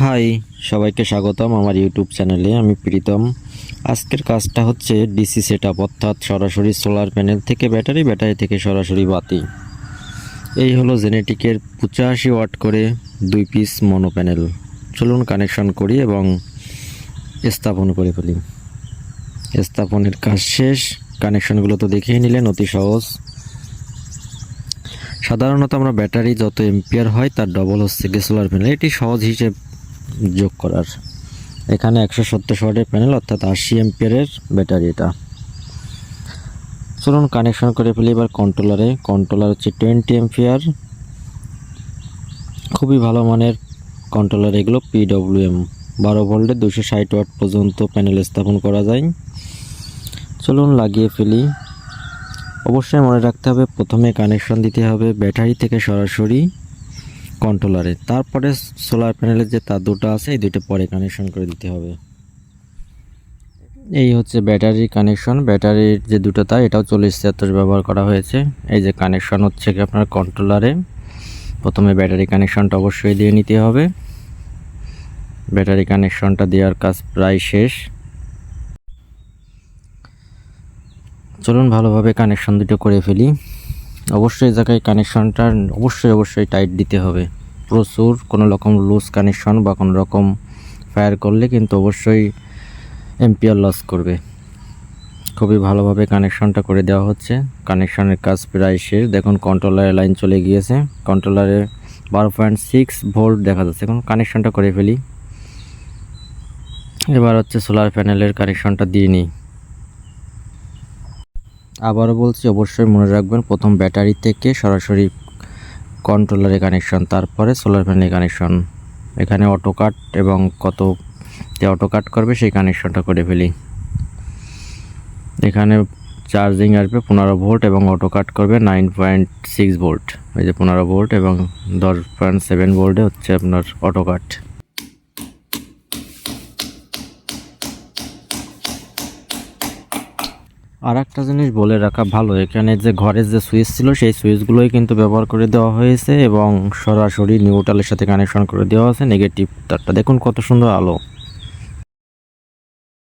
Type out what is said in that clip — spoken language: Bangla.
হাই, সবাইকে স্বাগতম আমার ইউটিউব চ্যানেলে, আমি প্রীতম। আজকের কাজটা হচ্ছে ডিসি সেট অর্থাৎ সরাসরি সোলার প্যানেল থেকে ব্যাটারি ব্যাটারি থেকে সরাসরি বাতি। এই হলো জেনেটিকের পঁচাশি ওয়াট করে দুই পিস মনো প্যানেল। চলুন কানেকশন করি এবং স্থাপন করে ফেলি। স্থাপনের কাজ শেষ, কানেকশনগুলো তো দেখেই নিলেন, অতি সহজ। সাধারণত আমরা ব্যাটারি যত এম্পিয়ার হয়, তার ডবল হচ্ছে সোলার প্যানেল এটি সহজ হিসেব যোগ করার। এখানে একশো সত্তর ওয়াটের প্যানেল, অর্থাৎ আশি এম্পিয়ারের ব্যাটারি এটা। চলুন কানেকশন করে ফেলি এবার কন্ট্রোলারে। কন্ট্রোলার হচ্ছে টোয়েন্টি এম্পিয়ার খুবই ভালো মানের কন্ট্রোলার এগুলো, পিডব্লিউএম। বারো ভোল্টের দুশো ষাট ওয়াট পর্যন্ত প্যানেল স্থাপন করা যায়। চলুন লাগিয়ে ফেলি। অবশ্যই মনে রাখতে হবে, প্রথমে কানেকশন দিতে হবে ব্যাটারি থেকে সরাসরি। কন্ট্রোলারে তারপরে সোলার প্যানেলের যে তার দুটো আছে, এই দুটো পরে কানেকশন করে দিতে হবে। এই হচ্ছে ব্যাটারি কানেকশন ব্যাটারির যে দুটো তার, এটাও চল্লিশ ছিয়াত্তর ব্যবহার করা হয়েছে। এই যে কানেকশন হচ্ছে কি আপনার কন্ট্রোলারে প্রথমে ব্যাটারি কানেকশনটা অবশ্যই দিয়ে নিতে হবে। ব্যাটারি কানেকশনটা দেওয়ার কাজ প্রায় শেষ। চলুন ভালোভাবে কানেকশন দুটো করে ফেলি। অবশ্যই জায়গায় কানেকশনটা অবশ্যই অবশ্যই টাইট দিতে হবে। প্রচুর কোনো রকম লুজ কানেকশন বা কোনো রকম ফায়ার করলে কিন্তু অবশ্যই এম্পিয়ার লস করবে। খুবই ভালোভাবে কানেকশনটা করে দেওয়া হচ্ছে। কানেকশনের কাজ প্রায় শেষ। দেখুন কন্ট্রোলারের লাইন চলে গিয়েছে। কন্ট্রোলারে বারো পয়েন্ট সিক্স ভোল্ট দেখা যাচ্ছে। এখন কানেকশনটা করে ফেলি। এবার হচ্ছে সোলার প্যানেলের কানেকশনটা দিয়ে নিই। আবারও বলছি, অবশ্যই মনে রাখবেন, প্রথম ব্যাটারি থেকে সরাসরি কন্ট্রোলারে কানেকশন তারপরে সোলার প্যানেলে কানেকশন এখানে অটো কাট এবং কত অটো কাট করবে, সেই কানেকশনটা করে ফেলি। এখানে চার্জিং আসবে পনেরো ভোল্ট এবং অটো কাট করবে নাইন পয়েন্ট সিক্স ভোল্ট এই যে পনেরো ভোল্ট এবং দশ পয়েন্ট সেভেন ভোল্টে হচ্ছে আপনার অটো কাট আর একটা জিনিস বলে রাখা ভালো, এখানে যে ঘরের যে সুইচ ছিল, সেই সুইচগুলোই কিন্তু ব্যবহার করে দেওয়া হয়েছে এবং সরাসরি নিউটালের সাথে কানেকশন করে দেওয়া হয়েছে নেগেটিভ তারটা। দেখুন কত সুন্দর আলো।